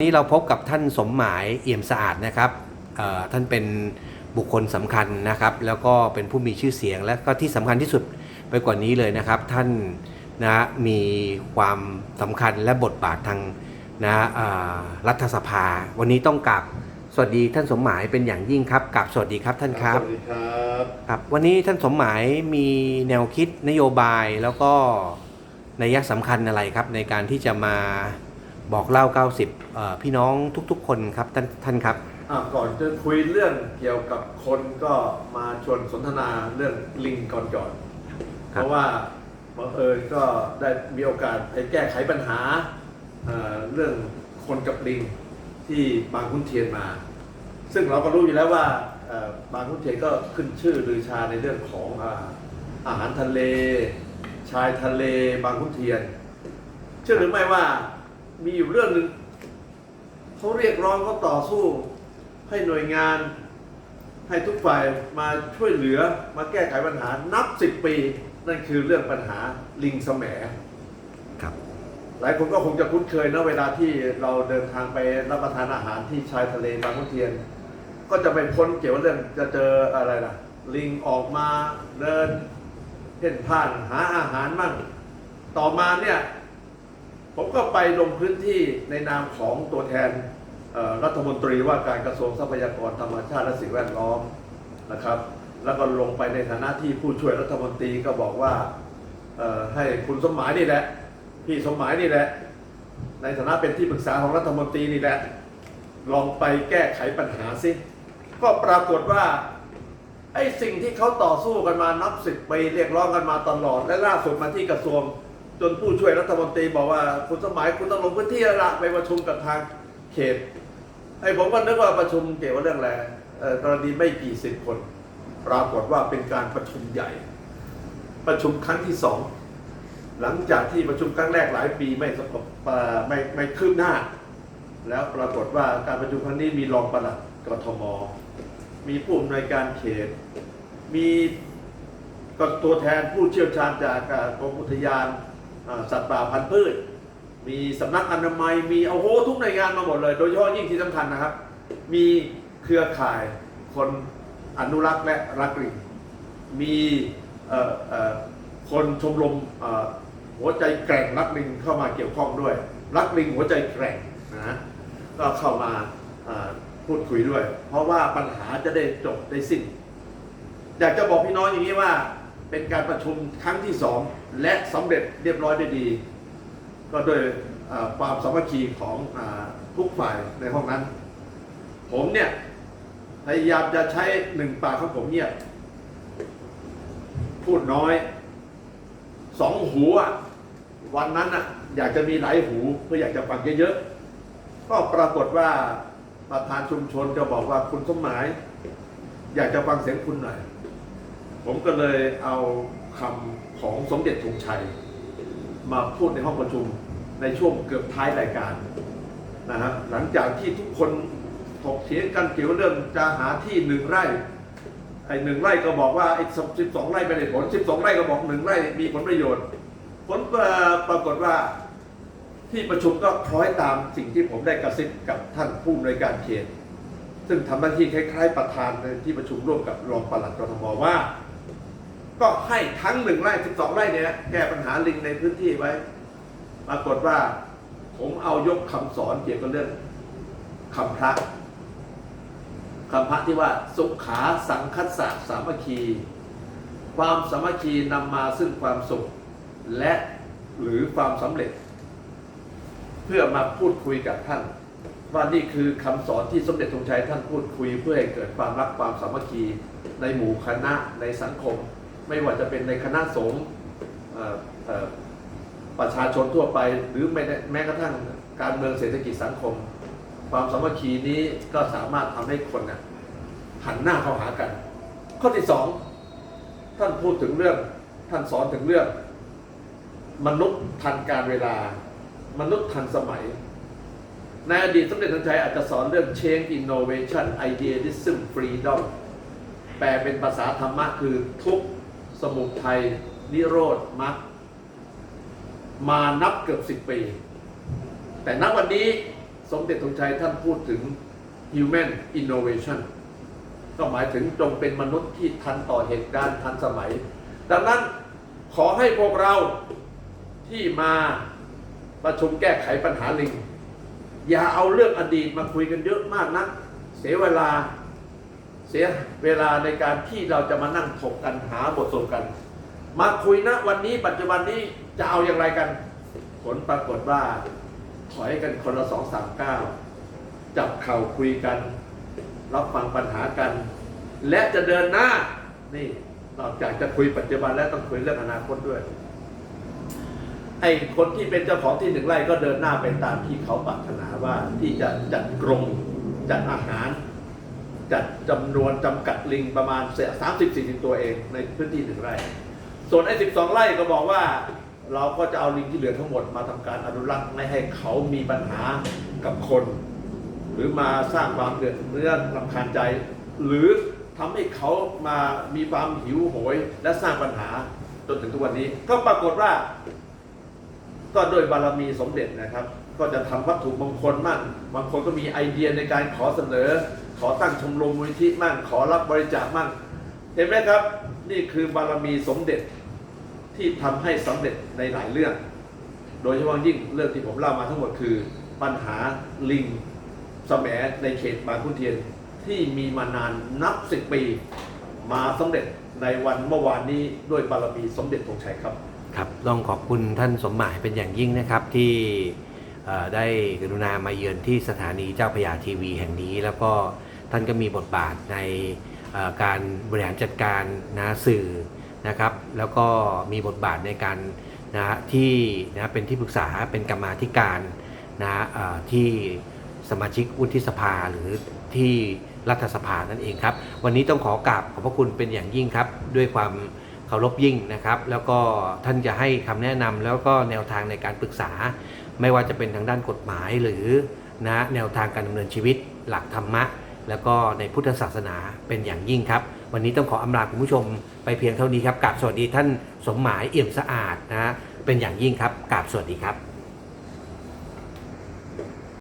วันนี้เราพบกับท่านสมหมายเอี่ยมสะอาดนะครับเอ่อท่านเป็นบุคคลสำคัญนะครับ แล้วก็เป็นผู้มีชื่อเสียง และก็ที่สำคัญที่สุดไปกว่านี้เลยนะครับ ท่านนะมีความสำคัญและบทบาททางนะอ่ารัฐสภา วันนี้ต้องกราบสวัสดีท่านสมหมายเป็นอย่างยิ่งครับกราบสวัสดีครับท่านครับสวัสดีครับครับวันนี้ท่านสมหมายมีแนวคิดนโยบายแล้วก็นัยสำคัญอะไรครับในการที่จะมา บอกเล่า 90เอ่อพี่น้องทุกๆ คนครับท่านท่านครับ อะก่อนจะคุยเรื่องเกี่ยวกับคนก็มาชวนสนทนาเรื่องลิงก่อนก่อน เพครับราะว่าบังเอิญก็ได้มีโอกาสไปแก้ไขปัญหาเอ่อเรื่องคนกับลิงที่บางขุนเทียนมา ซึ่งเราก็รู้อยู่แล้วว่าเอ่อบางขุนเทียนก็ขึ้นชื่อลือชาในเรื่องของอ่าอาหารทะเล ชายทะเลบางขุนเทียน เชื่อหรือไม่ว่า มีอยู่เรื่องหนึ่งเขาเรียกร้องเขาต่อสู้ ให้หน่วยงาน ให้ทุกฝ่ายมาช่วยเหลือมาแก้ไขปัญหานับสิบปี นั่นคือเรื่องปัญหาลิงแสมครับ หลายคนก็คงจะคุ้นเคยนะเวลาที่เราเดินทางไปรับประทานอาหารที่ชายทะเลบางขุนเทียน ก็จะไปพ้นเกี่ยวกับเรื่องจะเจออะไรล่ะ ลิงออกมาเดินเพ่นพ่านหาอาหารมั่งต่อมาเนี่ย ผมก็ไปลงพื้นที่ในนามของตัวแทนรัฐมนตรีว่าการกระทรวงทรัพยากรธรรมชาติและสิ่งแวดล้อมนะครับ แล้วก็ลงไปในฐานะที่ผู้ช่วยรัฐมนตรีก็บอกว่าให้คุณสมหมายนี่แหละพี่สมหมายนี่แหละ ในฐานะเป็นที่ปรึกษาของรัฐมนตรีนี่แหละ ลองไปแก้ไขปัญหาสิก็ปรากฏว่าไอ้สิ่งที่เขาต่อสู้กันมานับสิบปีเรียกร้องกันมาตลอด และล่าสุดมาที่กระทรวง จนผู้ช่วยรัฐมนตรีบอกว่าคุณสมัยคุณต้องลงพื้นที่แล้วละไปประชุมกับทางเขตไอ้ผมก็นึกว่าประชุมเกี่ยวกับเรื่องอะไรกรณีไม่กี่สิบคน ปรากฏว่าเป็นการประชุมใหญ่ ประชุมครั้งที่สองหลังจากที่ประชุมครั้งแรกหลายปีไม่สกบไม่ไม่คืบหน้า แล้วปรากฏว่าการประชุมครั้งนี้มีรองปลัดกทม มีผู้อำนวยการเขต มีก็ตัวแทนผู้เชี่ยวชาญจากกรมอุทยาน สัตว์ป่าพันธุ์พืช มีสำนักอนามัย มีโอ้โหทุกหน่วยงานมาหมดเลย โดยเฉพาะยิ่งที่สำคัญนะครับ มีเครือข่ายคนอนุรักษ์และรักลิงมีคนชมรมหัวใจแกร่งรักลิงเข้ามาเกี่ยวข้องด้วย รักลิงหัวใจแกร่งนะก็เข้ามาอ่าพูดคุยด้วย เพราะว่าปัญหาจะได้จบได้สิ้น อยากจะบอกพี่น้องอย่างนี้ว่า เป็นการประชุมครั้งที่สองและสำเร็จเรียบร้อยได้ดี ก็โดยความสามัคคีของอทุกฝ่ายในห้องนั้น ผมเนี่ยพยายามจะใช้หนึ่งปากของผมเนี่ยพูดน้อยสองหูวันนั้นอะอยากจะมีหลายหูเพื่ออยากจะฟังเยอะๆก็ปรากฏว่าประธานชุมชนก็บอกว่าคุณสมหมาย อยากจะฟังเสียงคุณหน่อย ผมก็เลยเอาคำของสมเด็จธงชัย มาพูดในห้องประชุมในช่วงเกือบท้ายรายการนะฮะหลังจากที่ทุกคนถกเถียงกันเกี่ยวเรื่องจะหาที่หนึ่งไร่ไอ้หนึ่งไร่ก็บอกว่าไอ้สิบสองไร่ไม่ได้ผลสิบสองไร่ก็บอกหนึ่งไร่มีผลประโยชน์ ผลปรากฏว่าที่ประชุมก็คล้อยตามสิ่งที่ผมได้กระซิบกับท่านผู้อำนวยการเขตซึ่งทำหน้าที่คล้าย ๆ ประธานในที่ประชุมร่วมกับรองปลัดกรทมว่า ก็ให้ทั้งหนึ่งไร่สิบสองไร่เนี่ยแก้ปัญหาลิงในพื้นที่ไว้ ปรากฏว่า ผมเอายกคำสอนเกี่ยวกับเรื่องคำพระคำพระที่ว่าสุขาสังคัสสะสามัคคี ความสามัคคีนำมาซึ่งความสุข และหรือความสำเร็จ เพื่อมาพูดคุยกับท่าน ว่านี่คือคำสอนที่สมเด็จธงชัยท่านพูดคุยเพื่อให้เกิดความรักความสามัคคีในหมู่คณะในสังคม ไม่ว่าจะเป็นในคณะสงฆ์ประชาชนทั่วไป หรือแม้แม้กระทั่งการเมืองเศรษฐกิจสังคม ความสามัคคีนี้ก็สามารถทำให้คนน่ะหันหน้าเข้าหากัน ข้อที่สองท่านพูดถึงเรื่องท่านสอนถึงเรื่อง มนุษย์ทันการเวลา มนุษย์ทันสมัย ในอดีตสมเด็จพระชัยอาจจะสอนเรื่อง change innovation idealism freedom แปลเป็นภาษาธรรมะคือทุก สมุทัยนิโรธมรรคมานับเกือบสิบปี แต่ณวันนี้สมเด็จธงชัยท่านพูดถึง human innovation ก็หมายถึงจงเป็นมนุษย์ที่ทันต่อเหตุการณ์ทันสมัย ดังนั้นขอให้พวกเราที่มาประชุมแก้ไขปัญหาลิง อย่าเอาเรื่องอดีตมาคุยกันเยอะมากนัก เสียเวลา เสียเวลาในการที่เราจะมานั่งถกกันหาบทสรุปกัน มาคุยณวันนี้ปัจจุบันนี้จะเอาอย่างไรกัน ผลปรากฏว่า ถอยกันคนละสองสามก้าวจับเข่าคุยกัน รับฟังปัญหากัน และจะเดินหน้านี่นอกจากจะคุยปัจจุบันแล้วต้องคุยเรื่องอนาคตด้วยไอ้คนที่เป็นเจ้าของที่หนึ่งไร่ก็เดินหน้าไปตามที่เขาปรารถนาว่าที่จะจัดกรงจัดอาหาร จัดจำนวนจำกัดลิงประมาณสามสิบสี่ตัวเองในพื้นที่หนึ่งไร่ ส่วนไอ้สิบสองไร่ก็บอกว่าเราก็จะเอาลิงที่เหลือทั้งหมดมาทำการอนุรักษ์ไม่ให้เขามีปัญหากับคน หรือมาสร้างความเดือดเร้อนรำคาญใจ หรือทำให้เขามามีความหิวโหย และสร้างปัญหาจนถึงทุกวันนี้ ก็ปรากฏว่า ก็โดยบารมีสมเด็จนะครับ ก็จะทำวัตถุมงคลมั่งบางคนก็มีไอเดียในการขอเสนอ ขอตั้งชมรมมูลนิธิมั่งขอรับบริจาคมั่ง เห็นไหมครับ นี่คือบารมีสมเด็จที่ทำให้สำเร็จในหลายเรื่อง โดยเฉพาะยิ่งเรื่องที่ผมเล่ามาทั้งหมดคือปัญหาลิงแสมในเขตบางขุนเทียนที่มีมานานนับสิบปี มาสำเร็จในวันเมื่อวานนี้ด้วยบารมีสมเด็จธงชัยครับครับต้องขอบคุณท่านสมหมายเป็นอย่างยิ่งนะครับที่ได้กรุณามาเยือนที่สถานีเจ้าพยาทีวีแห่งนี้แล้วก็ ท่านก็มีบทบาทในการบริหารจัดการนะสื่อนะครับ แล้วก็มีบทบาทในการนะที่นะเป็นที่ปรึกษาเป็นกรรมาธิการนะที่สมาชิกวุฒิสภาหรือที่รัฐสภานั่นเองครับ วันนี้ต้องขอกราบขอบพระคุณเป็นอย่างยิ่งครับ ด้วยความเคารพยิ่งนะครับ แล้วก็ท่านจะให้คำแนะนำแล้วก็แนวทางในการปรึกษา ไม่ว่าจะเป็นทางด้านกฎหมายหรือนะแนวทางการดำเนินชีวิตหลักธรรมะ แล้วก็ในพุทธศาสนาเป็นอย่างยิ่งครับ วันนี้ต้องขออำลาคุณผู้ชมไปเพียงเท่านี้ครับกราบสวัสดีท่านสมหมายเอี่ยมสะอาดนะเป็นอย่างยิ่งครับกราบสวัสดีครับ